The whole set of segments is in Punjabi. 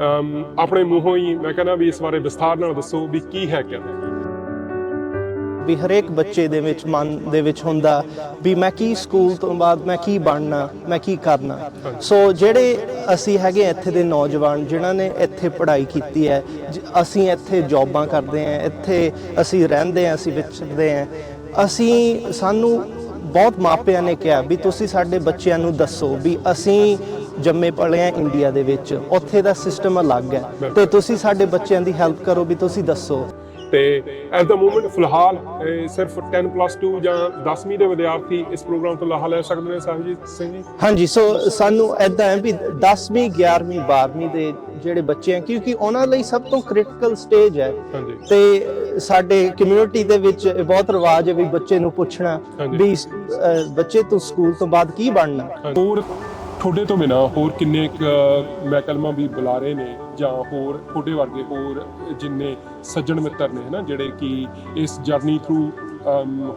ਆਪਣੇ ਮੂੰਹੋਂ ਹੀ ਮੈਂ ਕਹਿੰਦਾ ਵੀ ਇਸ ਬਾਰੇ ਵਿਸਥਾਰ ਨਾਲ ਦੱਸੋ ਵੀ ਕੀ ਹੈ ਕਿਆ ਵੀ ਹਰੇਕ ਬੱਚੇ ਦੇ ਵਿੱਚ ਮਨ ਦੇ ਵਿੱਚ ਹੁੰਦਾ ਵੀ ਮੈਂ ਕੀ ਸਕੂਲ ਤੋਂ ਬਾਅਦ ਮੈਂ ਕੀ ਬਣਨਾ ਮੈਂ ਕੀ ਕਰਨਾ। ਸੋ ਜਿਹੜੇ ਅਸੀਂ ਹੈਗੇ ਇੱਥੇ ਦੇ ਨੌਜਵਾਨ ਜਿਨ੍ਹਾਂ ਨੇ ਇੱਥੇ ਪੜ੍ਹਾਈ ਕੀਤੀ ਹੈ ਅਸੀਂ ਇੱਥੇ ਜੌਬਾਂ ਕਰਦੇ ਹਾਂ ਇੱਥੇ ਅਸੀਂ ਰਹਿੰਦੇ ਹਾਂ ਅਸੀਂ ਵਿਚਰਦੇ ਹਾਂ ਅਸੀਂ ਸਾਨੂੰ ਬਹੁਤ ਮਾਪਿਆਂ ਨੇ ਕਿਹਾ ਵੀ ਤੁਸੀਂ ਸਾਡੇ ਬੱਚਿਆਂ ਨੂੰ ਦੱਸੋ ਵੀ ਅਸੀਂ ਜੰਮੇ ਪਲੇ ਆ ਇੰਡੀਆ ਦੇ ਵਿੱਚ, ਉੱਥੇ ਦਾ ਸਿਸਟਮ ਅਲੱਗ ਹੈ ਤੇ ਤੁਸੀਂ ਸਾਡੇ ਬੱਚਿਆਂ ਦੀ ਹੈਲਪ ਕਰੋ ਵੀ ਤੁਸੀਂ ਦੱਸੋ। ਤੇ ਐਟ ਦਾ ਮੂਮੈਂਟ ਫਿਲਹਾਲ ਸਿਰਫ 10 ਪਲੱਸ 2 ਜਾਂ 10ਵੀਂ ਦੇ ਵਿਦਿਆਰਥੀ ਇਸ ਪ੍ਰੋਗਰਾਮ ਤੋਂ ਲਾਹਾ ਲੈ ਸਕਦੇ ਨੇ ਸਾਹਿਬਜੀਤ ਸਿੰਘ ਜੀ? ਹਾਂਜੀ ਸੋ ਸਾਨੂੰ ਐਦਾਂ ਹੈ ਵੀ 10ਵੀਂ 11ਵੀਂ 12ਵੀਂ ਦੇ ਜਿਹੜੇ ਬੱਚੇ ਆ ਕਿਉਂਕਿ ਉਹਨਾਂ ਲਈ ਸਭ ਤੋਂ ਕ੍ਰਿਟੀਕਲ ਸਟੇਜ ਹੈ। ਤੇ ਸਾਡੇ ਕਮਿਊਨਿਟੀ ਦੇ ਵਿੱਚ ਬਹੁਤ ਰਿਵਾਜ ਹੈ ਵੀ ਬੱਚੇ ਨੂੰ ਪੁੱਛਣਾ। ਵੀ ਬੱਚੇ ਤੂੰ ਸਕੂਲ ਤੋਂ ਬਾਅਦ ਕੀ ਬਣਨਾ। ਹੋਰ ਤੁਹਾਡੇ ਤੋਂ ਬਿਨਾ ਹੋਰ ਕਿੰਨੇ ਮੈਕਲਮਾ ਵੀ ਬੁਲਾ ਰਹੇ ਨੇ ਜਾਂ ਹੋਰ ਤੁਹਾਡੇ ਵਰਗੇ ਹੋਰ ਜਿੰਨੇ ਸੱਜਣ ਮਿੱਤਰ ਨੇ ਨਾ ਜਿਹੜੇ ਕਿ ਇਸ ਜਰਨੀ ਥਰੂ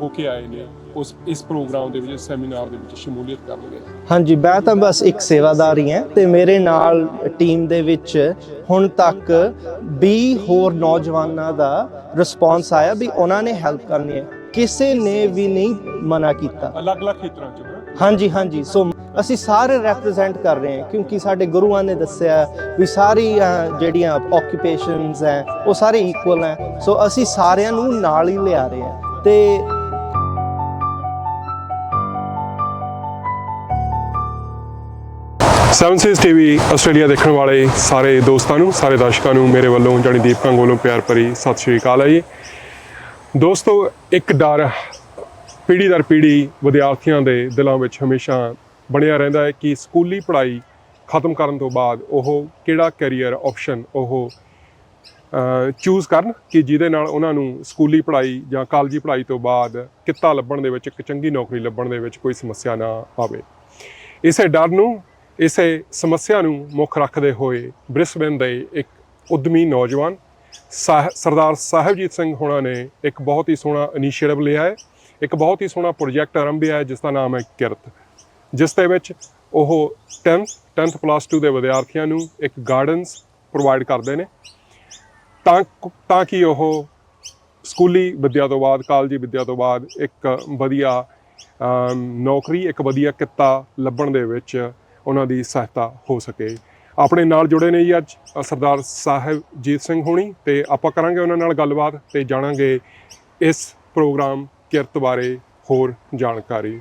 ਹੋ ਕੇ ਆਏ ਨੇ ਉਸ ਇਸ ਪ੍ਰੋਗਰਾਮ ਦੇ ਵਿੱਚ ਸੈਮੀਨਾਰ ਦੇ ਵਿੱਚ ਸ਼ਮੂਲੀਅਤ ਕਰਨਗੇ? ਹਾਂਜੀ ਮੈਂ ਤਾਂ ਬਸ ਇੱਕ ਸੇਵਾਦਾਰ ਹੀ ਹਾਂ ਤੇ ਮੇਰੇ ਨਾਲ ਟੀਮ ਦੇ ਵਿੱਚ ਹੁਣ ਤੱਕ 20 ਹੋਰ ਨੌਜਵਾਨਾਂ ਦਾ ਰਿਸਪੌਂਸ ਆਇਆ ਵੀ ਉਹਨਾਂ ਨੇ ਹੈਲਪ ਕਰਨੀ ਹੈ। ਕਿਸੇ ਨੇ ਵੀ ਨਹੀਂ ਮਨਾ ਕੀਤਾ। ਅਲੱਗ-ਅਲੱਗ ਖੇਤਰਾਂ 'ਚ ਹਾਂਜੀ ਹਾਂਜੀ ਸੋ ਅਸੀਂ ਸਾਰੇ ਰੈਪਰੈਜ਼ੈਂਟ ਕਰ ਰਹੇ ਹਾਂ, ਕਿਉਂਕਿ ਸਾਡੇ ਗੁਰੂਆਂ ਨੇ ਦੱਸਿਆ ਵੀ ਸਾਰੀ ਜਿਹੜੀਆਂ ਆਕੂਪੇਸ਼ਨਸ ਹੈ, ਉਹ ਸਾਰੇ ਇਕੁਅਲ ਹੈ। ਸੋ ਅਸੀਂ ਸਾਰਿਆਂ ਨੂੰ ਨਾਲ ਹੀ ਲਿਆ ਰਹੇ ਹਾਂ। ਤੇ ਸੈਵਨ ਸੀਜ਼ ਟੀਵੀ ਆਸਟ੍ਰੇਲੀਆ ਦੇਖਣ ਵਾਲੇ ਸਾਰੇ ਦੋਸਤਾਂ ਨੂੰ, ਸਾਰੇ ਦਰਸ਼ਕਾਂ ਨੂੰ, ਮੇਰੇ ਵੱਲੋਂ ਜਾਣੀ ਦੀਪ ਕੰਗ ਵੱਲੋਂ ਪਿਆਰ ਭਰੀ ਸਤਿ ਸ਼੍ਰੀ ਅਕਾਲ ਹੈ ਜੀ। ਦੋਸਤੋ, ਇੱਕ ਡਰ, ਪੀੜ੍ਹੀ ਦਰ ਪੀੜ੍ਹੀ ਵਿਦਿਆਰਥੀਆਂ ਦੇ ਦਿਲਾਂ ਵਿੱਚ ਹਮੇਸ਼ਾ ਬਣਿਆ ਰਹਿੰਦਾ ਹੈ ਕਿ ਸਕੂਲੀ ਪੜ੍ਹਾਈ ਖਤਮ ਕਰਨ ਤੋਂ ਬਾਅਦ ਉਹ ਕਿਹੜਾ ਕੈਰੀਅਰ ਆਪਸ਼ਨ ਉਹ ਚੂਜ਼ ਕਰਨ ਕਿ ਜਿਹਦੇ ਨਾਲ ਉਹਨਾਂ ਨੂੰ ਸਕੂਲੀ ਪੜ੍ਹਾਈ ਜਾਂ ਕਾਲਜੀ ਪੜ੍ਹਾਈ ਤੋਂ ਬਾਅਦ ਕਿੱਤਾ ਲੱਭਣ ਦੇ ਵਿੱਚ, ਇੱਕ ਚੰਗੀ ਨੌਕਰੀ ਲੱਭਣ ਦੇ ਵਿੱਚ ਕੋਈ ਸਮੱਸਿਆ ਨਾ ਆਵੇ। ਇਸੇ ਡਰ ਨੂੰ, ਇਸੇ ਸਮੱਸਿਆ ਨੂੰ ਮੁੱਖ ਰੱਖਦੇ ਹੋਏ ਬ੍ਰਿਸਬੇਨ ਦੇ ਇੱਕ ਉਦਮੀ ਨੌਜਵਾਨ ਸਾਹ- ਸਰਦਾਰ ਸਾਹਿਬਜੀਤ ਸਿੰਘ ਹੋਣਾ ਨੇ ਇੱਕ ਬਹੁਤ ਹੀ ਸੋਹਣਾ ਇਨੀਸ਼ੀਏਟਿਵ ਲਿਆ ਹੈ, ਇੱਕ ਬਹੁਤ ਹੀ ਸੋਹਣਾ ਪ੍ਰੋਜੈਕਟ ਆਰੰਭਿਆ ਹੈ ਜਿਸ ਦਾ ਨਾਮ ਹੈ ਕਿਰਤ। ਜਿਸ ਦੇ ਵਿੱਚ ਉਹ 10th 10th ਪਲੱਸ 2 ਦੇ ਵਿਦਿਆਰਥੀਆਂ ਨੂੰ ਇੱਕ ਗਾਰਡਨਸ ਪ੍ਰੋਵਾਈਡ ਕਰਦੇ ਨੇ। ਤਾਂ ਤਾਂ ਕਿ ਉਹ ਸਕੂਲੀ ਵਿੱਦਿਆ ਤੋਂ ਬਾਅਦ, ਕਾਲਜੀ ਵਿੱਦਿਆ ਤੋਂ ਬਾਅਦ ਇੱਕ ਵਧੀਆ ਨੌਕਰੀ, ਇੱਕ ਵਧੀਆ ਕਿੱਤਾ ਲੱਭਣ ਦੇ ਵਿੱਚ ਉਹਨਾਂ ਦੀ ਸਹਾਇਤਾ ਹੋ ਸਕੇ। ਆਪਣੇ ਨਾਲ ਜੁੜੇ ਨੇ ਜੀ ਅੱਜ ਸਰਦਾਰ ਸਾਹਿਬਜੀਤ ਸਿੰਘ ਹੋਣੀ। ਤੇ ਆਪਾਂ ਕਰਾਂਗੇ ਉਹਨਾਂ ਨਾਲ ਗੱਲਬਾਤ ਤੇ ਜਾਣਾਂਗੇ ਇਸ ਪ੍ਰੋਗਰਾਮ ਕਿਰਤ ਬਾਰੇ ਹੋਰ ਜਾਣਕਾਰੀ।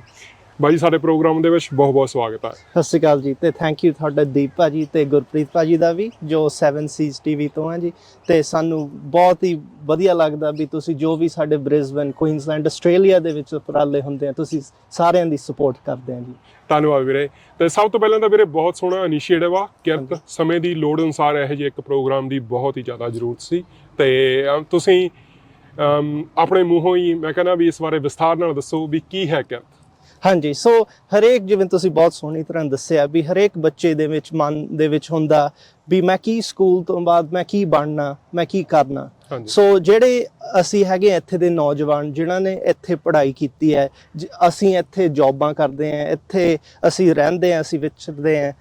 ਬਾਈ ਜੀ ਸਾਡੇ ਪ੍ਰੋਗਰਾਮ ਦੇ ਵਿੱਚ ਬਹੁਤ ਬਹੁਤ ਸਵਾਗਤ ਹੈ ਸਤਿ ਸ਼੍ਰੀ ਅਕਾਲ ਜੀ ਤੇ ਥੈਂਕ ਯੂ ਤੁਹਾਡਾ ਦੀਪ ਭਾਜੀ ਤੇ ਗੁਰਪ੍ਰੀਤ ਭਾਜੀ ਦਾ ਵੀ ਜੋ 7 ਸੀਜ਼ ਟੀਵੀ ਤੋਂ ਹੈ ਜੀ। ਤੇ ਸਾਨੂੰ ਬਹੁਤ ਹੀ ਵਧੀਆ ਲੱਗਦਾ ਵੀ ਤੁਸੀਂ ਜੋ ਵੀ ਸਾਡੇ ਬ੍ਰਿਸਬਨ ਕੁਈਨਸਲੈਂਡ ਆਸਟ੍ਰੇਲੀਆ ਦੇ ਵਿੱਚ ਉਪਰਾਲੇ ਹੁੰਦੇ ਆ ਤੁਸੀਂ ਸਾਰਿਆਂ ਦੀ ਸਪੋਰਟ ਕਰਦੇ ਆ ਜੀ। ਧੰਨਵਾਦ ਵੀਰੇ। ਤੇ ਸਭ ਤੋਂ ਪਹਿਲਾਂ ਤਾਂ ਵੀਰੇ ਬਹੁਤ ਸੋਹਣਾ ਇਨੀਸ਼ੀਏਟਿਵ ਆ ਕਿਰਤ ਸਮੇਂ ਦੀ ਲੋੜ ਅਨੁਸਾਰ ਇਹੋ ਜਿਹੇ ਇੱਕ ਪ੍ਰੋਗਰਾਮ ਦੀ ਬਹੁਤ ਹੀ ਜ਼ਿਆਦਾ ਜ਼ਰੂਰਤ ਸੀ। ਤੇ ਤੁਸੀਂ ਆਪਣੇ ਮੂੰਹੋਂ ਹੀ ਮੈਂ ਕਹਿੰਦਾ ਵੀ ਇਸ ਬਾਰੇ ਵਿਸਥਾਰ ਨਾਲ ਦੱਸੋ ਵੀ ਕੀ ਹੈ ਕਿਰਤ ਹਾਂਜੀ ਸੋ ਹਰੇਕ ਜਿਵੇਂ ਤੁਸੀਂ ਬਹੁਤ ਸੋਹਣੀ ਤਰ੍ਹਾਂ ਦੱਸਿਆ ਵੀ ਹਰੇਕ ਬੱਚੇ ਦੇ ਵਿੱਚ ਮਨ ਦੇ ਵਿੱਚ ਹੁੰਦਾ ਵੀ ਮੈਂ ਕੀ ਸਕੂਲ ਤੋਂ ਬਾਅਦ ਮੈਂ ਕੀ ਬਣਨਾ ਮੈਂ ਕੀ ਕਰਨਾ। ਸੋ ਜਿਹੜੇ ਅਸੀਂ ਹੈਗੇ ਇੱਥੇ ਦੇ ਨੌਜਵਾਨ ਜਿਨ੍ਹਾਂ ਨੇ ਇੱਥੇ ਪੜ੍ਹਾਈ ਕੀਤੀ ਹੈ ਅਸੀਂ ਇੱਥੇ ਜੌਬਾਂ ਕਰਦੇ ਹਾਂ ਇੱਥੇ ਅਸੀਂ ਰਹਿੰਦੇ ਹਾਂ ਅਸੀਂ ਵਿਚਰਦੇ ਹਾਂ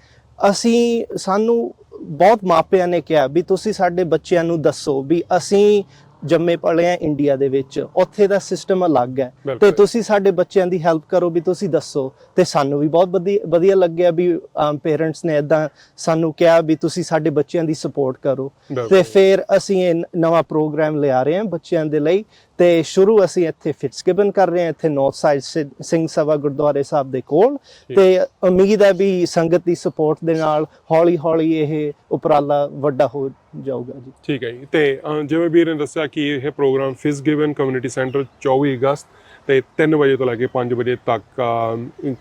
ਅਸੀਂ ਸਾਨੂੰ ਬਹੁਤ ਮਾਪਿਆਂ ਨੇ ਕਿਹਾ ਵੀ ਤੁਸੀਂ ਸਾਡੇ ਬੱਚਿਆਂ ਨੂੰ ਦੱਸੋ ਵੀ ਅਸੀਂ ਜੰਮੇ ਪਲੇ ਆ ਇੰਡੀਆ ਦੇ ਵਿੱਚ ਉੱਥੇ ਦਾ ਸਿਸਟਮ ਅਲੱਗ ਹੈ ਤੇ। ਤੁਸੀਂ ਸਾਡੇ ਬੱਚਿਆਂ ਦੀ ਹੈਲਪ ਕਰੋ ਵੀ ਤੁਸੀਂ ਦੱਸੋ ਤੇ ਸਾਨੂੰ ਵੀ ਬਹੁਤ ਵਧੀ- ਵਧੀਆ ਲੱਗਿਆ ਵੀ ਪੇਰੈਂਟਸ ਨੇ ਇਦਾਂ ਸਾਨੂੰ ਕਿਹਾ ਵੀ ਤੁਸੀਂ ਸਾਡੇ ਬੱਚਿਆਂ ਦੀ ਸਪੋਰਟ ਕਰੋ। ਤੇ ਫਿਰ ਅਸੀਂ ਇਹ ਨਵਾਂ ਪ੍ਰੋਗਰਾਮ ਲਿਆ ਰਹੇ ਹਾਂ ਬੱਚਿਆਂ ਦੇ ਲਈ ਤੇ ਸ਼ੁਰੂ ਅਸੀਂ ਇੱਥੇ ਫਿਟਸਗਿਬਨ ਕਰ ਰਹੇ ਹਾਂ ਇੱਥੇ ਨਾਰਥ ਸਾਈਡ ਸਿੰਘ ਸਭਾ ਗੁਰਦੁਆਰੇ ਸਾਹਿਬ ਦੇ ਕੋਲ। ਤੇ ਉਮੀਦ ਹੈ ਵੀ ਸੰਗਤ ਦੀ ਸਪੋਰਟ ਦੇ ਨਾਲ ਹੌਲੀ ਹੌਲੀ ਇਹ ਉਪਰਾਲਾ ਵੱਡਾ ਹੋ ਜਾਊਗਾ ਜੀ। ਠੀਕ ਹੈ ਜੀ। ਤੇ ਜਿਵੇਂ ਵੀਰ ਨੇ ਦੱਸਿਆ ਕਿ ਇਹ ਪ੍ਰੋਗਰਾਮ ਫਿਸ ਗਿਵਨ ਕਮਿਊਨਿਟੀ ਸੈਂਟਰ 24 ਅਗਸਤ ਤੇ 3 ਵਜੇ ਤੋਂ ਲੈ ਕੇ 5 ਵਜੇ ਤੱਕ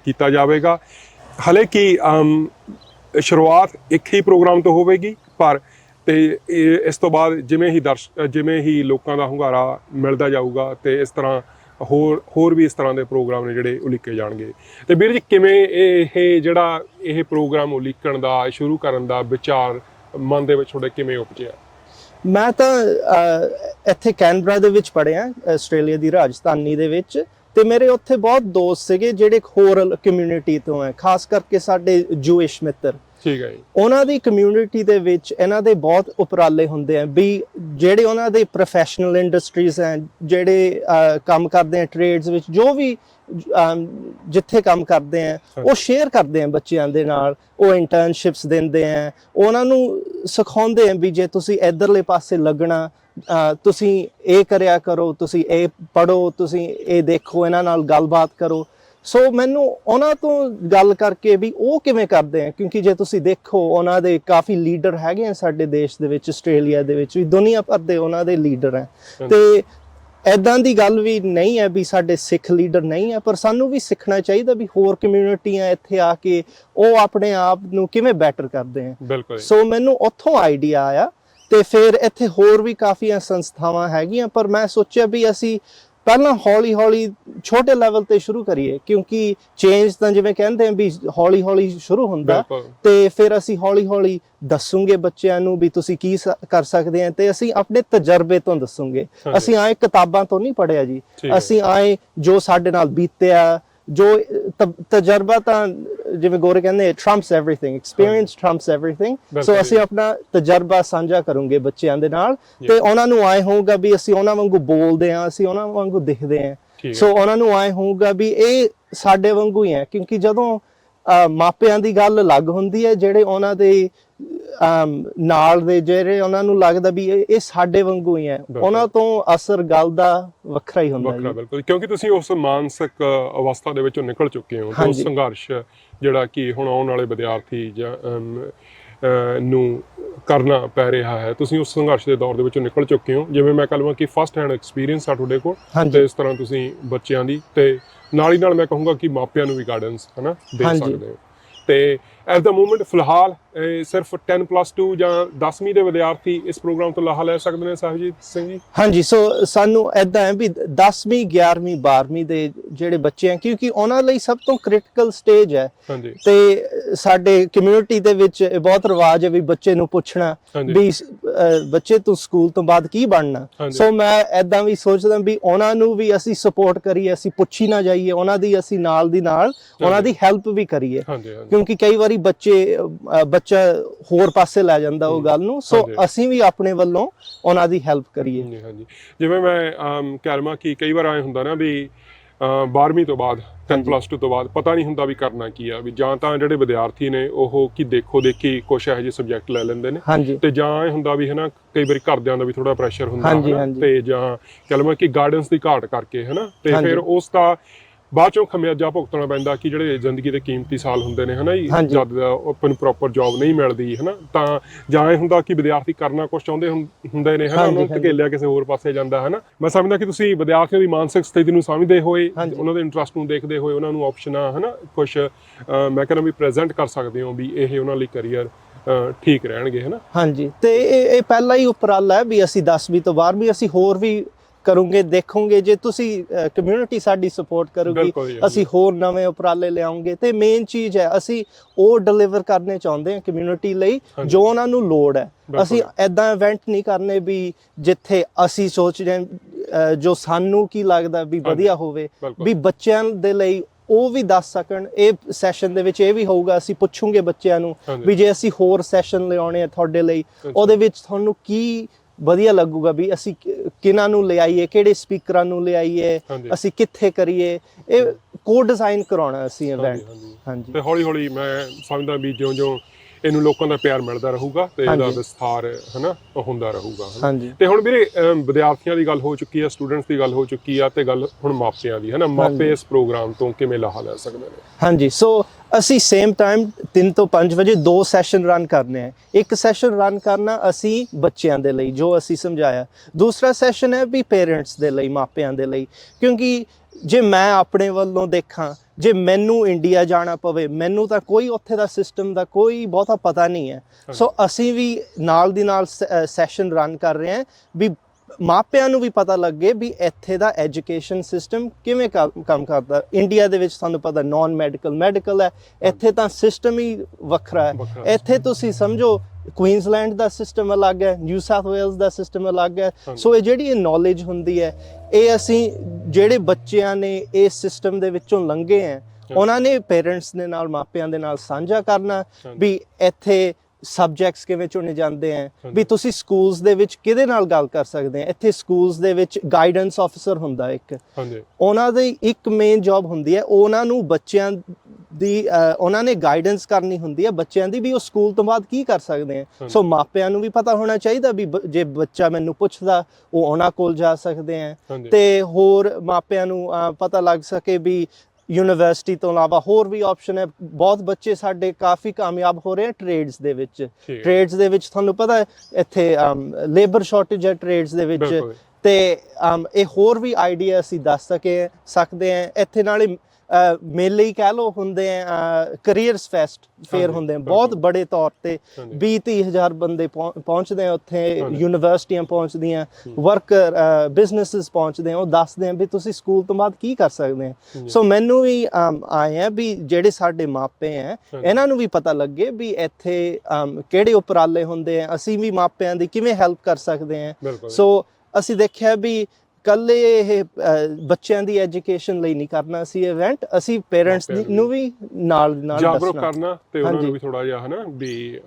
ਕੀਤਾ ਜਾਵੇਗਾ। ਹਲੇ ਕਿ ਸ਼ੁਰੂਆਤ ਇੱਕ ਹੀ ਪ੍ਰੋਗਰਾਮ ਤੋਂ ਹੋਵੇਗੀ ਪਰ ਤੇ ਇਹ- ਇਸ ਤੋਂ ਬਾਅਦ ਜਿਵੇਂ ਹੀ ਦਰਸ਼ ਜਿਵੇਂ ਹੀ ਲੋਕਾਂ ਦਾ ਹੁੰਗਾਰਾ ਮਿਲਦਾ ਜਾਊਗਾ ਤੇ ਇਸ ਤਰ੍ਹਾਂ ਹੋਰ ਹੋਰ ਵੀ ਇਸ ਤਰ੍ਹਾਂ ਦੇ ਪ੍ਰੋਗਰਾਮ ਨੇ ਜਿਹੜੇ ਉਲੀਕੇ ਜਾਣਗੇ। ਤੇ ਵੀਰ ਜੀ ਕਿਵੇਂ ਇਹ ਜਿਹੜਾ ਇਹ ਪ੍ਰੋਗਰਾਮ ਉਲੀਕਣ ਦਾ, ਸ਼ੁਰੂ ਕਰਨ ਦਾ ਵਿਚਾਰ ਮਨ ਦੇ ਵਿੱਚ ਤੁਹਾਡੇ ਕਿਵੇਂ ਉਪਜਿਆ? ਮੈਂ ਤਾਂ ਇੱਥੇ ਕੈਨਬਰਾ ਦੇ ਵਿੱਚ ਪੜਿਆ ਆਸਟ੍ਰੇਲੀਆ ਦੀ ਰਾਜਧਾਨੀ ਦੇ ਵਿੱਚ ਤੇ ਮੇਰੇ ਉੱਥੇ ਬਹੁਤ ਦੋਸਤ ਸੀਗੇ ਜਿਹੜੇ ਹੋਰ ਕਮਿਊਨਿਟੀ ਤੋਂ ਹੈ, ਖਾਸ ਕਰਕੇ ਸਾਡੇ ਜੂਇਸ਼ ਮਿੱਤਰ। ਠੀਕ ਹੈ ਜੀ। ਉਹਨਾਂ ਦੀ ਕਮਿਊਨਿਟੀ ਦੇ ਵਿੱਚ ਇਹਨਾਂ ਦੇ ਬਹੁਤ ਉਪਰਾਲੇ ਹੁੰਦੇ ਆ ਵੀ ਜਿਹੜੇ ਉਹਨਾਂ ਦੇ ਪ੍ਰੋਫੈਸ਼ਨਲ ਇੰਡਸਟਰੀਜ਼ ਹੈ ਜਿਹੜੇ ਕੰਮ ਕਰਦੇ ਆ ਟ੍ਰੇਡਸ ਵਿੱਚ ਜੋ ਵੀ ਜਿੱਥੇ ਕੰਮ ਕਰਦੇ ਆ ਉਹ ਸ਼ੇਅਰ ਕਰਦੇ ਆ ਬੱਚਿਆਂ ਦੇ ਨਾਲ ਉਹ ਇੰਟਰਨਸ਼ਿਪਸ ਦਿੰਦੇ ਆ। ਉਹਨਾਂ ਨੂੰ ਸਿਖਾਉਂਦੇ ਆ ਵੀ ਜੇ ਤੁਸੀਂ ਇਧਰਲੇ ਪਾਸੇ ਲੱਗਣਾ ਤੁਸੀਂ ਇਹ ਕਰਿਆ ਕਰੋ ਤੁਸੀਂ ਇਹ ਪੜੋ ਤੁਸੀਂ ਇਹ ਦੇਖੋ ਇਹਨਾਂ ਨਾਲ ਗੱਲਬਾਤ ਕਰੋ। ਸੋ ਮੈਨੂੰ ਉਹਨਾਂ ਤੋਂ ਗੱਲ ਕਰਕੇ ਵੀ ਉਹ ਕਿਵੇਂ ਕਰਦੇ ਆ? ਕਿਉਂਕਿ ਜੇ ਤੁਸੀਂ ਦੇਖੋ ਉਹਨਾਂ ਦੇ ਕਾਫੀ ਲੀਡਰ ਹੈਗੇ ਆ ਸਾਡੇ ਦੇਸ਼ ਦੇ ਵਿੱਚ ਆਸਟ੍ਰੇਲੀਆ ਦੇ ਵਿੱਚ ਵੀ ਦੁਨੀਆ ਭਰ ਦੇ ਉਹਨਾਂ ਦੇ ਲੀਡਰ ਹੈ ਤੇ ਐਦਾਂ ਦੀ ਗੱਲ ਵੀ ਨਹੀਂ ਹੈ ਵੀ ਸਾਡੇ ਸਿੱਖ ਲੀਡਰ ਨਹੀਂ ਹੈ ਪਰ ਸਾਨੂੰ ਵੀ ਸਿੱਖਣਾ ਚਾਹੀਦਾ ਵੀ ਹੋਰ ਕਮਿਊਨਿਟੀਆਂ ਇੱਥੇ ਆ ਕੇ ਉਹ ਆਪਣੇ ਆਪ ਨੂੰ ਕਿਵੇਂ ਬੈਟਰ ਕਰਦੇ ਆ। ਸੋ ਮੈਨੂੰ ਉੱਥੋਂ ਆਈਡੀਆ ਆਇਆ ਤੇ ਫਿਰ ਇੱਥੇ ਹੋਰ ਵੀ ਕਾਫੀਆਂ ਸੰਸਥਾਵਾਂ ਹੈਗੀਆਂ ਪਰ ਮੈਂ ਸੋਚਿਆ ਵੀ ਅਸੀਂ ਪਹਿਲਾਂ ਹੌਲੀ ਹੌਲੀ ਛੋਟੇ ਲੈਵਲ ਤੇ ਸ਼ੁਰੂ ਕਰੀਏ ਕਿਉਂਕਿ ਚੇਂਜ ਤਾਂ ਜਿਵੇਂ ਕਹਿੰਦੇ ਆ ਵੀ ਹੌਲੀ ਹੌਲੀ ਸ਼ੁਰੂ ਹੁੰਦਾ ਤੇ ਫਿਰ ਅਸੀਂ ਹੌਲੀ ਹੌਲੀ ਦੱਸੂਗੇ ਬੱਚਿਆਂ ਨੂੰ ਵੀ ਤੁਸੀਂ ਕੀ ਕਰ ਸਕਦੇ ਆ ਤੇ ਅਸੀਂ ਆਪਣੇ ਤਜਰਬੇ ਤੋਂ ਦੱਸੂਗੇ। ਅਸੀਂ ਆਏ ਕਿਤਾਬਾਂ ਤੋਂ ਨਹੀਂ ਪੜਿਆ ਜੀ। ਅਸੀਂ ਆਏ ਜੋ ਸਾਡੇ ਨਾਲ ਬੀਤਿਆ ਜੋ ਤਜਰਬਾ ਤਾਂ ਜਿਵੇਂ ਗੋਰੇ ਕਹਿੰਦੇ trumps everything experience trumps everything so ਅਸੀਂ ਆਪਣਾ ਤਜਰਬਾ ਸਾਂਝਾ ਕਰੂੰਗੇ ਬੱਚਿਆਂ ਦੇ ਨਾਲ। ਤੇ ਉਹਨਾਂ ਨੂੰ ਆਏ ਹੋਊਗਾ ਵੀ ਅਸੀਂ ਉਹਨਾਂ ਵਾਂਗੂ ਬੋਲਦੇ ਆ ਅਸੀਂ ਉਹਨਾਂ ਵਾਂਗੂ ਦਿਖਦੇ ਆ। ਸੋ ਉਹਨਾਂ ਨੂੰ ਆਏ ਹੋਊਗਾ ਵੀ ਇਹ ਸਾਡੇ ਵਾਂਗੂ ਹੀ ਹੈ ਕਿਉਂਕਿ ਜਦੋਂ ਮਾਪਿਆਂ ਦੀ ਗੱਲ ਅਲੱਗ ਹੁੰਦੀ ਹੈ ਜਿਹੜੇ ਉਹਨਾਂ ਦੇ ਨਾਲ ਦੇ ਜਿਹੜੇ ਉਹਨਾਂ ਨੂੰ ਲੱਗਦਾ ਵੀ ਇਹ ਸਾਡੇ ਵਾਂਗੂ ਹੀ ਹੈ। ਉਹਨਾਂ ਤੋਂ ਅਸਰ ਗੱਲ ਦਾ ਵੱਖਰਾ ਹੀ ਹੁੰਦਾ ਵੱਖਰਾ ਜੀ। ਬਿਲਕੁਲ। ਕਿਉਂਕਿ ਤੁਸੀਂ ਉਸ ਮਾਨਸਿਕ ਅਵਸਥਾ ਦੇ ਵਿੱਚੋਂ ਨਿਕਲ ਚੁੱਕੇ ਹੋ। ਹਾਂਜੀ। ਸੰਘਰਸ਼ ਜਿਹੜਾ ਕਿ ਹੁਣ ਆਉਣ ਵਾਲੇ ਵਿਦਿਆਰਥੀ ਜਾਂ ਨੂੰ ਕਰਨਾ ਪੈ ਰਿਹਾ ਹੈ ਤੁਸੀਂ ਉਸ ਸੰਘਰਸ਼ ਦੇ ਦੌਰ ਦੇ ਵਿੱਚੋਂ ਨਿਕਲ ਚੁੱਕੇ ਹੋ। ਜਿਵੇਂ ਮੈਂ ਕਹਾਂ ਕਿ ਫਸਟ ਹੈਂਡ ਐਕਸਪੀਰੀਅੰਸ ਆ ਤੁਹਾਡੇ ਕੋਲ। ਤੇ ਇਸ ਤਰ੍ਹਾਂ ਤੁਸੀਂ ਬੱਚਿਆਂ ਦੀ ਤੇ ਨਾਲ ਹੀ ਨਾਲ ਮੈਂ ਕਹੂੰਗਾ ਕਿ ਮਾਪਿਆਂ ਨੂੰ ਵੀ ਗਾਈਡੈਂਸ ਹਨਾ ਦੇ। ਸਕਦੇ ਹੋ। ਤੇ ਐਟ ਦਾ ਮੂਮੈਂਟ ਫਿਲਹਾਲ ਸਿਰਫ 10 ਪਲੱਸ 2 ਜਾਂ 10ਵੀਂ ਦੇ ਵਿਦਿਆਰਥੀ ਇਸ ਪ੍ਰੋਗਰਾਮ ਤੋਂ ਲਾਹਾ ਲੈ ਸਕਦੇ ਨੇ ਸਾਹਿਬਜੀਤ ਸਿੰਘ ਜੀ? ਹਾਂਜੀ ਸੋ ਸਾਨੂੰ ਐਦਾਂ ਹੈ ਵੀ 10ਵੀਂ 11ਵੀਂ 12ਵੀਂ ਦੇ ਜਿਹੜੇ ਬੱਚੇ ਆ ਕਿਉਂਕਿ ਉਹਨਾਂ ਲਈ ਸਭ ਤੋਂ ਕ੍ਰਿਟੀਕਲ ਸਟੇਜ ਹੈ। ਤੇ ਸਾਡੇ ਕਮਿਊਨਿਟੀ ਦੇ ਵਿੱਚ ਬਹੁਤ ਰਿਵਾਜ ਹੈ ਵੀ ਬੱਚੇ ਨੂੰ ਪੁੱਛਣਾ। ਵੀ ਬੱਚੇ ਤੂੰ ਸਕੂਲ ਤੋਂ ਬਾਅਦ ਕੀ ਬਣਨਾ। ਸੋ ਮੈਂ ਐਦਾਂ ਵੀ ਸੋਚਦਾ ਵੀ ਉਹਨਾਂ ਨੂੰ ਵੀ ਅਸੀਂ ਸਪੋਰਟ ਕਰੀਏ ਅਸੀਂ ਪੁੱਛੀ ਨਾ ਜਾਈਏ ਉਹਨਾਂ ਦੀ ਅਸੀਂ ਨਾਲ ਦੀ ਨਾਲ ਉਹਨਾਂ ਦੀ ਹੈਲਪ ਵੀ ਕਰੀਏ। ਕਿਉਂਕਿ ਕਈ ਵਾਰੀ ਬੱਚੇ ਅਹ, ਬੱਚਾ ਹੋਰ ਪਾਸੇ ਲੈ ਜਾਂਦਾ ਉਹ ਗੱਲ ਨੂੰ। ਸੋ। ਅਸੀਂ ਵੀ ਆਪਣੇ ਵੱਲੋਂ ਉਹਨਾਂ ਦੀ ਹੈਲਪ ਕਰੀਏ। ਹਾਂਜੀ ਹਾਂਜੀ। ਜਿਵੇਂ ਮੈਂ ਲਵਾਂ ਕਿ ਕਈ ਵਾਰ ਆਏ ਹੁੰਦਾ ਨਾ ਵੀ ਅਮ, 12ਵੀਂ ਤੋਂ ਬਾਅਦ 10 ਪਲੱਸ 2 ਤੋਂ ਬਾਅਦ ਪਤਾ ਨਹੀਂ ਹੁੰਦਾ ਵੀ ਕਰਨਾ ਕੀ ਆ ਵੀ ਜਾਂ ਤਾਂ ਜਿਹੜੇ ਵਿਦਿਆਰਥੀ ਨੇ ਉਹ ਕੀ ਦੇਖੋ ਦੇਖੀ ਕੁਛ ਇਹੋ ਜਿਹੇ ਸਬਜੈਕਟ ਲੈ ਲੈਂਦੇ ਨੇ। ਤੇ ਜਾਂ ਇਹ ਹੁੰਦਾ ਵੀ ਹਨਾ ਕਈ ਵਾਰੀ ਘਰਦਿਆਂ ਦਾ ਵੀ ਥੋੜਾ ਪ੍ਰੈਸ਼ਰ ਹੁੰਦਾ। ਤੇ ਜਾਂ ਕਹਿ ਲਵਾਂ ਕਿ ਗਾਈਡੈਂਸ ਦੀ ਘਾਟ ਕਰਕੇ ਹਨਾ। ਤੇ। ਫਿਰ ਉਸ ਦਾ ਬਾਅਦ ਚੋਂ ਖਮਿਆਜਾ ਭੁਗਤਣਾ ਪੈਂਦਾ ਕਿ ਜਿਹੜੇ ਜ਼ਿੰਦਗੀ ਦੇ ਕੀਮਤੀ ਸਾਲ ਹੁੰਦੇ ਨੇ ਹਨਾ ਜੀ। ਜਦ ਆਪਾਂ ਨੂੰ ਪ੍ਰੋਪਰ ਜੌਬ ਨਹੀਂ ਮਿਲਦੀ ਹਨਾ? ਤਾਂ ਜਾਂ ਇਹ ਹੁੰਦਾ ਕਿ ਵਿਦਿਆਰਥੀ ਕਰਨਾ ਕੁਝ ਚਾਹੁੰਦੇ ਹੁੰਦੇ ਨੇ ਹਨਾ? ਉਹਨਾਂ ਨੂੰ। ਧਕੇਲਿਆ ਕਿਸੇ ਹੋਰ ਪਾਸੇ ਜਾਂਦਾ ਹਨਾ? ਮੈਂ ਸਮਝਦਾ ਕਿ ਤੁਸੀਂ ਵਿਦਿਆਰਥੀਆਂ ਦੀ ਮਾਨਸਿਕ ਸਥਿਤੀ ਨੂੰ ਸਮਝਦੇ ਹੋਏ। ਉਹਨਾਂ ਦੇ ਇੰਟਰਸਟ ਨੂੰ ਦੇਖਦੇ ਹੋਏ ਉਹਨਾਂ ਨੂੰ ਆਪਸ਼ਨਾਂ ਹਨਾ? ਕੁਝ ਮੈਂ ਕਹਿੰਦਾ ਵੀ ਪ੍ਰੈਜ਼ੈਂਟ ਕਰ ਸਕਦੇ ਹੋ ਵੀ ਇਹ ਉਹਨਾਂ ਲਈ ਕੈਰੀਅਰ ਠੀਕ ਰਹਿਣਗੇ ਹਨਾ? ਹਾਂਜੀ। ਤੇ ਇਹ ਪਹਿਲਾ ਹੀ ਉਪਰਾਲਾ ਹੈ ਵੀ ਅਸੀਂ 10ਵੀਂ ਤੋਂ 12ਵੀਂ ਅਸੀਂ ਹੋਰ ਵੀ ਕਰੂੰਗੇ ਦੇਖੋਗੇ ਜੇ ਤੁਸੀਂ ਕਮਿਊਨਿਟੀ ਸਾਡੀ ਸਪੋਰਟ ਕਰੂਗੀ। ਅਸੀਂ ਹੋਰ ਨਵੇਂ ਉਪਰਾਲੇ ਲਿਆਉਂਗੇ ਤੇ ਮੇਨ ਚੀਜ਼ ਹੈ ਅਸੀਂ ਉਹ ਡਿਲੀਵਰ ਕਰਨੇ ਚਾਹੁੰਦੇ ਹਾਂ ਕਮਿਊਨਿਟੀ ਲਈ। ਜੋ ਉਹਨਾਂ ਨੂੰ ਲੋੜ ਹੈ। ਅਸੀਂ ਐਦਾਂ ਇਵੈਂਟ ਨਹੀਂ ਕਰਨੇ ਵੀ ਜਿੱਥੇ ਅਸੀਂ ਸੋਚ ਰਹੇ ਹਾਂ, ਅਹ, ਜੋ ਸਾਨੂੰ ਕੀ ਲੱਗਦਾ ਵੀ ਵਧੀਆ ਹੋਵੇ। ਵੀ ਬੱਚਿਆਂ ਦੇ ਲਈ ਉਹ ਵੀ ਦੱਸ ਸਕਣ ਇਹ ਸੈਸ਼ਨ ਦੇ ਵਿੱਚ ਇਹ ਵੀ ਹੋਊਗਾ ਅਸੀਂ ਪੁੱਛੂਗੇ ਬੱਚਿਆਂ ਨੂੰ। ਵੀ ਜੇ ਅਸੀਂ ਹੋਰ ਸੈਸ਼ਨ ਲਿਆਉਣੇ ਆ ਤੁਹਾਡੇ ਲਈ ਉਹਦੇ ਵਿੱਚ ਤੁਹਾਨੂੰ ਕੀ ਵਧੀਆ ਲੱਗੂਗਾ ਵੀ ਅਸੀਂ ਕਿ- ਕਿਹਨਾਂ ਨੂੰ ਲਿਆਈਏ ਕਿਹੜੇ ਸਪੀਕਰਾਂ ਨੂੰ ਲਿਆਈਏ। ਅਸੀਂ ਕਿੱਥੇ ਕਰੀਏ ਇਹ ਕੋ ਡਿਜ਼ਾਈਨ ਕਰਾਉਣਾ ਅਸੀਂ ਇਵੈਂਟ। ਹਾਂਜੀ ਤੇ ਹੌਲੀ ਹੌਲੀ ਮੈਂ ਸਮਝਦਾ ਵੀ ਜਿਉਂ-ਜਿਉਂ ਇਹਨੂੰ ਲੋਕਾਂ ਦਾ ਪਿਆਰ ਮਿਲਦਾ ਰਹੂਗਾ ਤੇ ਇਹਦਾ। ਵਿਸਥਾਰ ਹਨਾ ਉਹ ਹੁੰਦਾ ਰਹੂਗਾ। ਹਾਂਜੀ। ਤੇ ਹੁਣ ਵੀਰੇ ਵਿਦਿਆਰਥੀਆਂ ਦੀ ਗੱਲ ਹੋ ਚੁੱਕੀ ਆ ਸਟੂਡੈਂਟਸ ਦੀ ਗੱਲ ਹੋ ਚੁੱਕੀ ਆ ਤੇ ਗੱਲ ਹੁਣ ਮਾਪਿਆਂ ਦੀ ਹਨਾ। ਮਾਪੇ ਇਸ ਪ੍ਰੋਗਰਾਮ ਤੋਂ ਕਿਵੇਂ ਲਾਹਾ ਲੈ ਸਕਦੇ ਨੇ? ਹਾਂਜੀ ਸੋ ਅਸੀਂ ਸੇਮ ਟਾਈਮ 3 ਤੋਂ 5 ਵਜੇ ਦੋ ਸੈਸ਼ਨ ਰਨ ਕਰਨੇ ਹੈ ਇੱਕ ਸੈਸ਼ਨ ਰਨ ਕਰਨਾ ਅਸੀਂ ਬੱਚਿਆਂ ਦੇ ਲਈ ਜੋ ਅਸੀਂ ਸਮਝਾਇਆ। ਦੂਸਰਾ ਸੈਸ਼ਨ ਹੈ ਵੀ ਪੇਰੈਂਟਸ ਦੇ ਲਈ ਮਾਪਿਆਂ ਦੇ ਲਈ। ਕਿਉਂਕਿ ਜੇ ਮੈਂ ਆਪਣੇ ਵੱਲੋਂ ਦੇਖਾਂ ਜੇ ਮੈਨੂੰ ਇੰਡੀਆ ਜਾਣਾ ਪਵੇ ਮੈਨੂੰ ਤਾਂ ਕੋਈ ਉੱਥੇ ਦਾ ਸਿਸਟਮ ਦਾ ਕੋਈ ਬਹੁਤਾ ਪਤਾ ਨਹੀਂ ਹੈ। ਸੋ ਅਸੀਂ ਵੀ ਨਾਲ ਦੀ ਨਾਲ ਸੈਸ਼ਨ ਰਨ ਕਰ ਰਹੇ ਹਾਂ ਵੀ ਮਾਪਿਆਂ ਨੂੰ ਵੀ ਪਤਾ ਲੱਗੇ ਵੀ ਇੱਥੇ ਦਾ ਐਜੂਕੇਸ਼ਨ ਸਿਸਟਮ ਕਿਵੇਂ ਕੰਮ ਕਰਦਾ। ਇੰਡੀਆ ਦੇ ਵਿੱਚ ਤੁਹਾਨੂੰ ਪਤਾ ਨਾਨ ਮੈਡੀਕਲ ਮੈਡੀਕਲ ਹੈ। ਇੱਥੇ ਤਾਂ ਸਿਸਟਮ ਹੀ ਵੱਖਰਾ ਹੈ। ਇੱਥੇ ਤੁਸੀਂ ਸਮਝੋ ਕੁਈਨਜ਼ਲੈਂਡ ਦਾ ਸਿਸਟਮ ਅਲੱਗ ਹੈ ਨਿਊ ਸਾਊਥ ਵੇਲਸ ਦਾ ਸਿਸਟਮ ਅਲੱਗ ਹੈ। ਸੋ ਇਹ ਜਿਹੜੀ ਨੌਲੇਜ ਹੁੰਦੀ ਹੈ ਇਹ ਅਸੀਂ ਜਿਹੜੇ ਬੱਚਿਆਂ ਨੇ ਇਸ ਸਿਸਟਮ ਦੇ ਵਿੱਚੋਂ ਲੰਘੇ ਹੈ ਉਹਨਾਂ ਨੇ ਪੇਰੈਂਟਸ ਦੇ ਨਾਲ ਮਾਪਿਆਂ ਦੇ ਨਾਲ ਸਾਂਝਾ ਕਰਨਾ। ਵੀ ਇੱਥੇ ਸਬਜੈਕਟਸ ਕਿਵੇਂ ਚੁਣੇ ਜਾਂਦੇ ਆ। ਵੀ ਤੁਸੀਂ ਸਕੂਲਸ ਦੇ ਵਿੱਚ ਕਿਹਦੇ ਨਾਲ ਗੱਲ ਕਰ ਸਕਦੇ ਆ ਇੱਥੇ ਸਕੂਲਸ ਦੇ ਵਿੱਚ ਗਾਈਡੈਂਸ ਆਫੀਸਰ ਹੁੰਦਾ ਇੱਕ। ਹਾਂਜੀ। ਉਹਨਾਂ ਦੀ ਇੱਕ ਮੇਨ ਜੌਬ ਹੁੰਦੀ ਹੈ ਉਹਨਾਂ ਨੂੰ ਬੱਚਿਆਂ ਦੀ ਉਹਨਾਂ ਨੇ ਗਾਈਡੈਂਸ ਕਰਨੀ ਹੁੰਦੀ ਹੈ ਬੱਚਿਆਂ ਦੀ ਵੀ ਉਹ ਸਕੂਲ ਤੋਂ ਬਾਅਦ ਕੀ ਕਰ ਸਕਦੇ ਆ। ਸੋ ਮਾਪਿਆਂ ਨੂੰ ਵੀ ਪਤਾ ਹੋਣਾ ਚਾਹੀਦਾ ਵੀ ਜੇ ਬੱਚਾ ਮੈਨੂੰ ਪੁੱਛਦਾ ਉਹ ਉਹਨਾਂ ਕੋਲ ਜਾ ਸਕਦੇ ਆ ਤੇ ਹੋਰ ਮਾਪਿਆਂ ਨੂੰ ਪਤਾ ਲੱਗ ਸਕੇ ਵੀ ਯੂਨੀਵਰਸਿਟੀ ਤੋਂ ਇਲਾਵਾ ਹੋਰ ਵੀ ਆਪਸ਼ਨ ਹੈ। ਬਹੁਤ ਬੱਚੇ ਸਾਡੇ ਕਾਫੀ ਕਾਮਯਾਬ ਹੋ ਰਹੇ ਆ ਟ੍ਰੇਡਸ ਦੇ ਵਿੱਚ। ਟ੍ਰੇਡਸ ਦੇ ਵਿੱਚ ਤੁਹਾਨੂੰ ਪਤਾ ਹੈ ਇੱਥੇ ਲੇਬਰ ਸ਼ਾਰਟੇਜ ਹੈ ਟ੍ਰੇਡਸ ਦੇ ਵਿੱਚ। ਤੇ ਇਹ ਹੋਰ ਵੀ ਆਈਡੀਆ ਅਸੀਂ ਦੱਸ ਸਕੇ ਸਕਦੇ ਆ ਇੱਥੇ ਨਾਲੇ ਮੇਲੇ ਹੀ ਕਹਿ ਲੋ ਹੁੰਦੇ ਆ ਕੈਰੀਅਰਸ ਫੈਸਟ ਫੇਅਰ ਹੁੰਦੇ ਆ ਬਹੁਤ। ਬੜੇ ਤੌਰ ਤੇ ਹਾਂਜੀ। 20 30 ਹਜ਼ਾਰ ਬੰਦੇ ਪਹੁੰ- ਪਹੁੰਚਦੇ ਆ ਉੱਥੇ। ਯੂਨੀਵਰਸਿਟੀਆਂ ਪਹੁੰਚਦੀਆਂ ਵਰਕਰ ਬਿਜ਼ਨੈਸਸ ਪਹੁੰਚਦੇ ਆ ਉਹ ਦੱਸਦੇ ਆ ਵੀ ਤੁਸੀਂ ਸਕੂਲ ਤੋਂ ਬਾਅਦ ਕੀ ਕਰ ਸਕਦੇ ਆ ਸੋ ਮੈਨੂੰ ਵੀ ਆਏ ਆ ਵੀ ਜਿਹੜੇ ਸਾਡੇ ਮਾਪੇ ਆ। ਇਹਨਾਂ ਨੂੰ ਵੀ ਪਤਾ ਲੱਗੇ ਵੀ ਇੱਥੇ ਕਿਹੜੇ ਉਪਰਾਲੇ ਹੁੰਦੇ ਆ ਅਸੀਂ ਵੀ ਮਾਪਿਆਂ ਦੀ ਕਿਵੇਂ ਹੈਲਪ ਕਰ ਸਕਦੇ ਆ ਸੋ ਅਸੀਂ ਦੇਖਿਆ ਵੀ ਕੱਲੇ ਇਹ ਬੱਚਿਆਂ ਦੀ ਐਜੂਕੇਸ਼ਨ ਲਈ ਨਹੀਂ ਕਰਨਾ ਸੀ ਇਵੈਂਟ ਅਸੀਂ ਪੇਰੈਂਟਸ ਨੂੰ ਵੀ ਨਾਲ ਨਾਲ ਜਾਗਰੂਕ ਕਰਨਾ ਤੇ ਉਹਨਾਂ ਨੂੰ। ਵੀ ਥੋੜਾ ਜਿਹਾ ਹਨਾ ਵੀ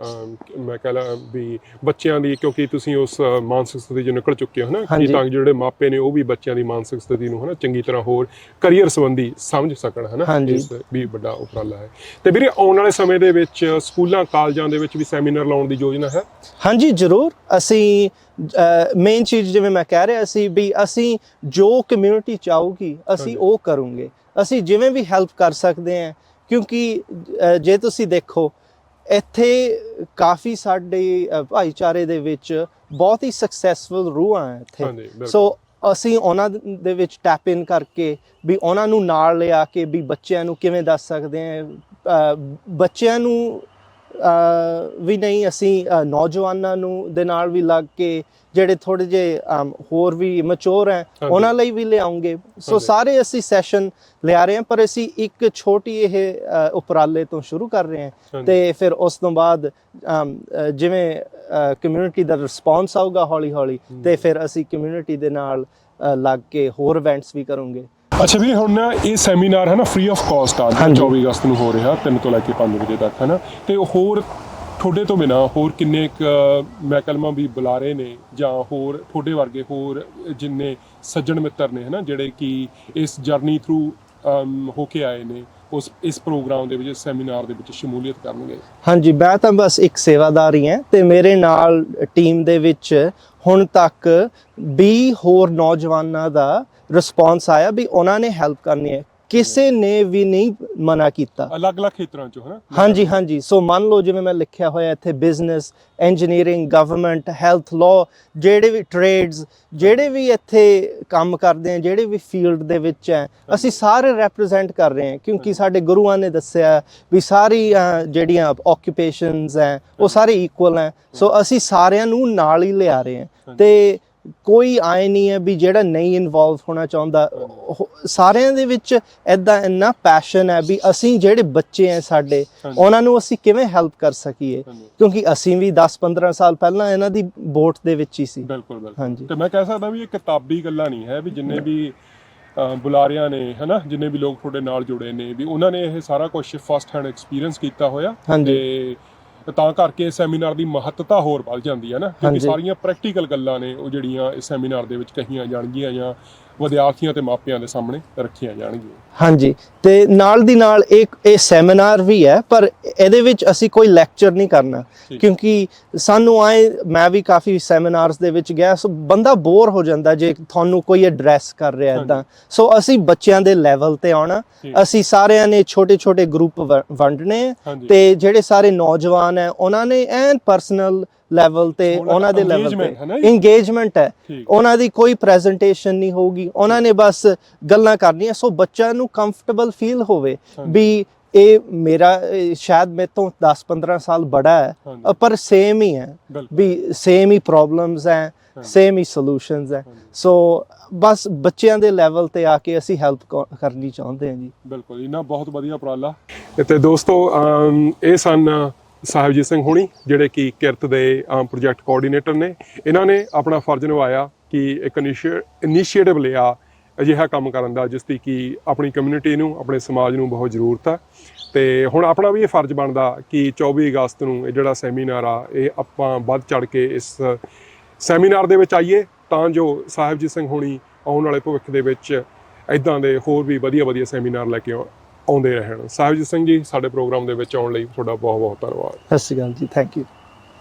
ਮੈਂ ਕਹ ਲਾ ਵੀ ਬੱਚਿਆਂ ਦੀ ਕਿਉਂਕਿ ਤੁਸੀਂ ਉਸ ਮਾਨਸਿਕ ਸਥਿਤੀ ਚੋਂ ਨਿਕਲ ਚੁੱਕੇ ਹੋ ਹਨਾ ਕਿ। ਤਾਂ ਜਿਹੜੇ ਮਾਪੇ ਨੇ ਉਹ ਵੀ ਬੱਚਿਆਂ ਦੀ ਮਾਨਸਿਕ ਸਥਿਤੀ ਨੂੰ ਹਨਾ ਚੰਗੀ ਤਰ੍ਹਾਂ ਹੋਰ ਕੈਰੀਅਰ ਸੰਬੰਧੀ ਸਮਝ ਸਕਣ ਹਨਾ। ਇਸ ਵੀ ਵੱਡਾ ਉਪਰਾਲਾ ਹੈ ਤੇ ਵੀਰੇ ਆਉਣ ਵਾਲੇ ਸਮੇਂ ਦੇ ਵਿੱਚ ਸਕੂਲਾਂ ਕਾਲਜਾਂ ਦੇ ਵਿੱਚ ਵੀ ਸੈਮੀਨਾਰ ਲਾਉਣ ਦੀ ਯੋਜਨਾ ਹੈ ਹਾਂਜੀ ਜ਼ਰੂਰ ਅਸੀਂ ਮੇਨ ਚੀਜ਼ ਜਿਵੇਂ ਮੈਂ ਕਹਿ ਰਿਹਾ ਸੀ ਵੀ ਅਸੀਂ ਜੋ ਕਮਿਊਨਿਟੀ ਚਾਹੂਗੀ ਅਸੀਂ। ਉਹ ਕਰੂੰਗੇ। ਅਸੀਂ ਜਿਵੇਂ ਵੀ ਹੈਲਪ ਕਰ ਸਕਦੇ ਹਾਂ ਕਿਉਂਕਿ ਜੇ ਤੁਸੀਂ ਦੇਖੋ ਇੱਥੇ ਕਾਫੀ ਸਾਡੇ ਭਾਈਚਾਰੇ ਦੇ ਵਿੱਚ ਬਹੁਤ ਹੀ ਸਕਸੈਸਫੁਲ ਰੂਹਾਂ ਹੈ ਇੱਥੇ। ਸੋ ਅਸੀਂ ਉਹਨਾਂ ਦੇ ਵਿੱਚ ਟੈਪ ਇਨ ਕਰਕੇ ਵੀ ਉਹਨਾਂ ਨੂੰ ਨਾਲ ਲਿਆ ਕੇ ਵੀ ਬੱਚਿਆਂ ਨੂੰ ਕਿਵੇਂ ਦੱਸ ਸਕਦੇ ਆ ਬੱਚਿਆਂ ਨੂੰ ਵੀ ਨਹੀਂ ਅਸੀਂ ਨੌਜਵਾਨਾਂ ਨੂੰ ਦੇ ਨਾਲ ਵੀ ਲੱਗ ਕੇ ਜਿਹੜੇ ਥੋੜੇ ਜੇ ਹੋਰ ਵੀ ਮੈਚੁਰ ਹੈ। ਉਹਨਾਂ ਲਈ ਵੀ ਲਿਆਉਂਗੇ ਸੋ। ਸਾਰੇ ਅਸੀਂ ਸੈਸ਼ਨ ਲਿਆ ਰਹੇ ਹਾਂ ਪਰ ਅਸੀਂ ਇੱਕ ਛੋਟੀ ਇਹ ਉਪਰਾਲੇ ਤੋਂ ਸ਼ੁਰੂ ਕਰ ਰਹੇ ਹਾਂ। ਤੇ ਫਿਰ ਉਸ ਤੋਂ ਬਾਅਦ ਜਿਵੇਂ ਕਮਿਊਨਿਟੀ ਦਾ ਰਿਸਪੌਂਸ ਆਊਗਾ ਹੌਲੀ ਹੌਲੀ ਤੇ ਫਿਰ ਅਸੀਂ ਕਮਿਊਨਿਟੀ ਦੇ ਨਾਲ ਲੱਗ ਕੇ ਹੋਰ ਇਵੈਂਟਸ ਵੀ ਕਰੂੰਗੇ ਅੱਛਾ ਵੀਰੇ ਹੁਣ ਨਾ ਇਹ ਸੈਮੀਨਾਰ ਹੈ ਨਾ ਫ੍ਰੀ ਆਫ ਕਾਸਟ ਆ। ਜਿਹੜਾ ਹਾਂਜੀ। 24 ਅਗਸਤ ਨੂੰ ਹੋ ਰਿਹਾ 3 ਤੋਂ ਲੈ ਕੇ 5 ਵਜੇ ਤੱਕ ਹੈ ਨਾ? ਤੇ ਹੋਰ ਤੁਹਾਡੇ ਤੋਂ ਬਿਨਾ ਹੋਰ ਕਿੰਨੇ ਕੁ ਮੈਕਲਮਾਂ ਵੀ ਬੁਲਾ ਰਹੇ ਨੇ ਜਾਂ ਹੋਰ ਤੁਹਾਡੇ ਵਰਗੇ ਹੋਰ ਜਿੰਨੇ ਸੱਜਣ ਮਿੱਤਰ ਨੇ ਹੈ ਨਾ ਜਿਹੜੇ ਕਿ ਇਸ ਜਰਨੀ ਥਰੂ ਹੋ ਕੇ ਆਏ ਨੇ ਉਸ ਇਸ ਪ੍ਰੋਗਰਾਮ ਦੇ ਵਿੱਚ ਸੈਮੀਨਾਰ ਦੇ ਵਿੱਚ ਸ਼ਮੂਲੀਅਤ ਕਰਨਗੇ। ਹਾਂਜੀ ਮੈਂ ਤਾਂ ਬਸ ਇੱਕ ਸੇਵਾਦਾਰ ਹੀ ਹਾਂ ਤੇ ਮੇਰੇ ਨਾਲ ਟੀਮ ਦੇ ਵਿੱਚ ਹੁਣ ਤੱਕ 20 ਹੋਰ ਨੌਜਵਾਨਾਂ ਦਾ ਰਿਸਪੌਂਸ ਆਇਆ ਵੀ ਉਹਨਾਂ ਨੇ ਹੈਲਪ ਕਰਨੀ ਹੈ। ਕਿਸੇ ਨੇ ਵੀ ਨਹੀਂ ਮਨਾ ਕੀਤਾ। ਅਲੱਗ-ਅਲੱਗ ਖੇਤਰਾਂ ਚੋਂ ਹੈ ਨਾ ਹਾਂਜੀ ਹਾਂਜੀ। ਸੋ ਮੰਨ ਲਓ ਜਿਵੇਂ ਮੈਂ ਲਿਖਿਆ ਹੋਇਆ ਇੱਥੇ business engineering government health law ਜਿਹੜੇ ਵੀ ਟ੍ਰੇਡਸ ਜਿਹੜੇ ਵੀ ਇੱਥੇ ਕੰਮ ਕਰਦੇ ਆ ਜਿਹੜੇ ਵੀ ਫੀਲਡ ਦੇ ਵਿੱਚ ਹੈ ਅਸੀਂ ਸਾਰੇ ਰੈਪਰੈਜ਼ੈਂਟ ਕਰ ਰਹੇ ਹਾਂ। ਕਿਉਂਕਿ ਸਾਡੇ ਗੁਰੂਆਂ ਨੇ ਦੱਸਿਆ ਵੀ ਸਾਰੀ ਜਿਹੜੀਆਂ ਆਕਿਊਪੇਸ਼ਨਸ ਹੈ ਉਹ ਸਾਰੇ ਇਕੁਅਲ ਹੈ। ਸੋ ਅਸੀਂ ਸਾਰਿਆਂ ਨੂੰ ਨਾਲ ਹੀ ਲਿਆ ਰਹੇ ਹਾਂ। ਤੇ ਕੋਈ ਆਏ ਨਹੀਂ ਹੈ ਵੀ ਜਿਹੜਾ ਨਹੀਂ ਇਨਵੋਲਵ ਹੋਣਾ ਚਾਹੁੰਦਾ ਸਾਰਿਆਂ ਦੇ ਵਿੱਚ ਐਦਾਂ ਇੰਨਾ ਪੈਸ਼ਨ ਹੈ ਵੀ ਅਸੀਂ ਜਿਹੜੇ ਬੱਚੇ ਆ ਸਾਡੇ। ਉਹਨਾਂ ਨੂੰ ਅਸੀਂ ਕਿਵੇਂ ਹੈਲਪ ਕਰ ਸਕੀਏ। ਕਿਉਂਕਿ ਅਸੀਂ ਵੀ 10-15 ਸਾਲ ਪਹਿਲਾਂ ਇਹਨਾਂ ਦੀ ਵੋਟ ਦੇ ਵਿੱਚ ਹੀ ਸੀ ਬਿਲਕੁਲ ਬਿਲਕੁਲ ਤੇ ਮੈਂ ਕਹਿ ਸਕਦਾ ਵੀ ਇਹ ਕਿਤਾਬੀ ਗੱਲਾਂ ਨਹੀਂ ਹੈ ਵੀ ਜਿੰਨੇ ਵੀ ਬੁਲਾਰਿਆਂ ਨੇ ਹਨਾ ਜਿੰਨੇ ਵੀ ਲੋਕ ਤੁਹਾਡੇ ਨਾਲ ਜੁੜੇ ਨੇ ਵੀ ਉਹਨਾਂ ਨੇ ਇਹ ਸਾਰਾ ਕੁਝ ਫਸਟ ਹੈਂਡ ਐਕਸਪੀਰੀਅੰਸ ਕੀਤਾ ਹੋਇਆ। ਤੇ ਤਾਂ ਕਰਕੇ ਸੈਮੀਨਾਰ ਦੀ ਮਹੱਤਤਾ ਹੋਰ ਵੱਧ ਜਾਂਦੀ ਹੈ ਨਾ ਕਿਉਂਕਿ। ਸਾਰੀਆਂ ਪ੍ਰੈਕਟੀਕਲ ਗੱਲਾਂ ਨੇ ਉਹ ਜਿਹੜੀਆਂ ਇਸ ਸੈਮੀਨਾਰ ਦੇ ਵਿੱਚ ਕਹੀਆਂ ਜਾਣਗੀਆਂ ਜਾਂ ਵਿਦਿਆਰਥੀਆਂ ਤੇ ਮਾਪਿਆਂ ਦੇ ਸਾਹਮਣੇ ਰੱਖੀਆਂ ਜਾਣਗੀਆਂ ਹਾਂਜੀ ਤੇ ਨਾਲ ਦੀ ਨਾਲ ਇੱਕ ਇਹ ਸੈਮੀਨਾਰ ਵੀ ਹੈ ਪਰ ਇਹਦੇ ਵਿੱਚ ਅਸੀਂ ਕੋਈ ਲੈਕਚਰ ਨਹੀਂ ਕਰਨਾ। ਕਿਉਂਕਿ ਸਾਨੂੰ ਆਏ ਮੈਂ ਵੀ ਕਾਫੀ ਸੈਮੀਨਾਰਸ ਦੇ ਵਿੱਚ ਗਿਆ ਸੋ ਬੰਦਾ ਬੋਰ ਹੋ ਜਾਂਦਾ ਜੇ ਤੁਹਾਨੂੰ ਕੋਈ ਐਡਰੈਸ ਕਰ ਰਿਹਾ ਇਦਾਂ ਸੋ ਅਸੀਂ ਬੱਚਿਆਂ ਦੇ ਲੈਵਲ ਤੇ ਆਉਣਾ। ਅਸੀਂ ਸਾਰਿਆਂ ਨੇ ਛੋਟੇ ਛੋਟੇ ਗਰੁੱਪ ਵੰਡਣੇ। ਤੇ ਜਿਹੜੇ ਸਾਰੇ ਨੌਜਵਾਨ ਹੈ ਉਹਨਾਂ ਨੇ ਐਨ ਪਰਸਨਲ ਲੈਵਲ ਤੇ ਉਹਨਾਂ ਦਾ ਲੈਵਲ ਤੇ? ਇੰਗੇਜਮੈਂਟ ਹੈ। ਉਹਨਾਂ ਦੀ ਕੋਈ ਪ੍ਰੈਜੈਂਟੇਸ਼ਨ ਨਹੀਂ ਹੋਊਗੀ। ਉਹਨਾਂ ਨੇ ਬਸ ਗੱਲਾਂ ਕਰਨੀਆਂ। ਸੋ ਬੱਚਿਆਂ ਨੂੰ ਕੰਫਰਟੇਬਲ ਫੀਲ ਹੋਵੇ। ਵੀ ਇਹ ਮੇਰਾ ਸ਼ਾਇਦ ਮੇਰੇ ਤੋਂ 10-15 ਸਾਲ ਬੜਾ ਹੈ। ਪਰ ਸੇਮ ਹੀ ਹੈ ਵੀ ਸੇਮ ਹੀ ਪ੍ਰੋਬਲਮਸ ਹੈ ਸੇਮ ਹੀ ਸੋਲੂਸ਼ਨਸ ਹੈ। ਸੋ ਬਸ ਬੱਚਿਆਂ ਦੇ ਲੈਵਲ ਤੇ ਆ ਕੇ ਅਸੀਂ ਹੈਲਪ ਕਰਨੀ ਚਾਹੁੰਦੇ ਹਾਂ ਜੀ। ਬਿਲਕੁਲ। ਇਹਨਾਂ ਬਹੁਤ ਵਧੀਆ ਉਪਰਾਲਾ। ਤੇ ਦੋਸਤੋ ਇਹ ਸਨ ਸਾਹਿਬਜੀਤ ਸਿੰਘ ਹੋਣੀ, ਜਿਹੜੇ ਕਿ ਕਿਰਤ ਦੇ ਆਮ ਪ੍ਰੋਜੈਕਟ ਕੋਆਰਡੀਨੇਟਰ ਨੇ, ਇਹਨਾਂ ਨੇ ਆਪਣਾ ਫਰਜ਼ ਨਿਭਾਇਆ ਕਿ ਇੱਕ ਇਨੀਸ਼ੀਏਟਿਵ ਲਿਆ, ਅਜਿਹਾ ਕੰਮ ਕਰਨ ਦਾ, ਜਿਸ ਦੀ ਕਿ ਆਪਣੀ ਕਮਿਊਨਿਟੀ ਨੂੰ, ਆਪਣੇ ਸਮਾਜ ਨੂੰ ਬਹੁਤ ਜ਼ਰੂਰਤ ਆ। ਤੇ ਹੁਣ ਆਪਣਾ ਵੀ ਇਹ ਫਰਜ਼ ਬਣਦਾ ਕਿ 24 ਅਗਸਤ ਨੂੰ ਇਹ ਜਿਹੜਾ ਸੈਮੀਨਾਰ ਆ, ਇਹ ਆਪਾਂ ਵੱਧ ਚੜ ਕੇ ਇਸ ਸੈਮੀਨਾਰ ਦੇ ਵਿੱਚ ਆਈਏ, ਤਾਂ ਜੋ ਸਾਹਿਬਜੀਤ ਸਿੰਘ ਹੋਣੀ ਆਉਣ ਵਾਲੇ ਭਵਿੱਖ ਦੇ ਵਿੱਚ ਇਦਾਂ ਦੇ ਹੋਰ ਵੀ ਵਧੀਆ ਵਧੀਆ ਸੈਮੀਨਾਰ ਲੈ ਕੇ ਆਉ- ਆਉਂਦੇ ਰਹਿਣ। ਸਾਹਿਬਜੀਤ ਸਿੰਘ ਜੀ, ਸਾਡੇ ਪ੍ਰੋਗਰਾਮ ਦੇ ਵਿੱਚ ਆਉਣ ਲਈ ਤੁਹਾਡਾ ਬਹੁਤ ਬਹੁਤ ਧੰਨਵਾਦ। ਸਤਿ ਸ਼੍ਰੀ ਅਕਾਲ ਜੀ ਥੈਂਕ ਯੂ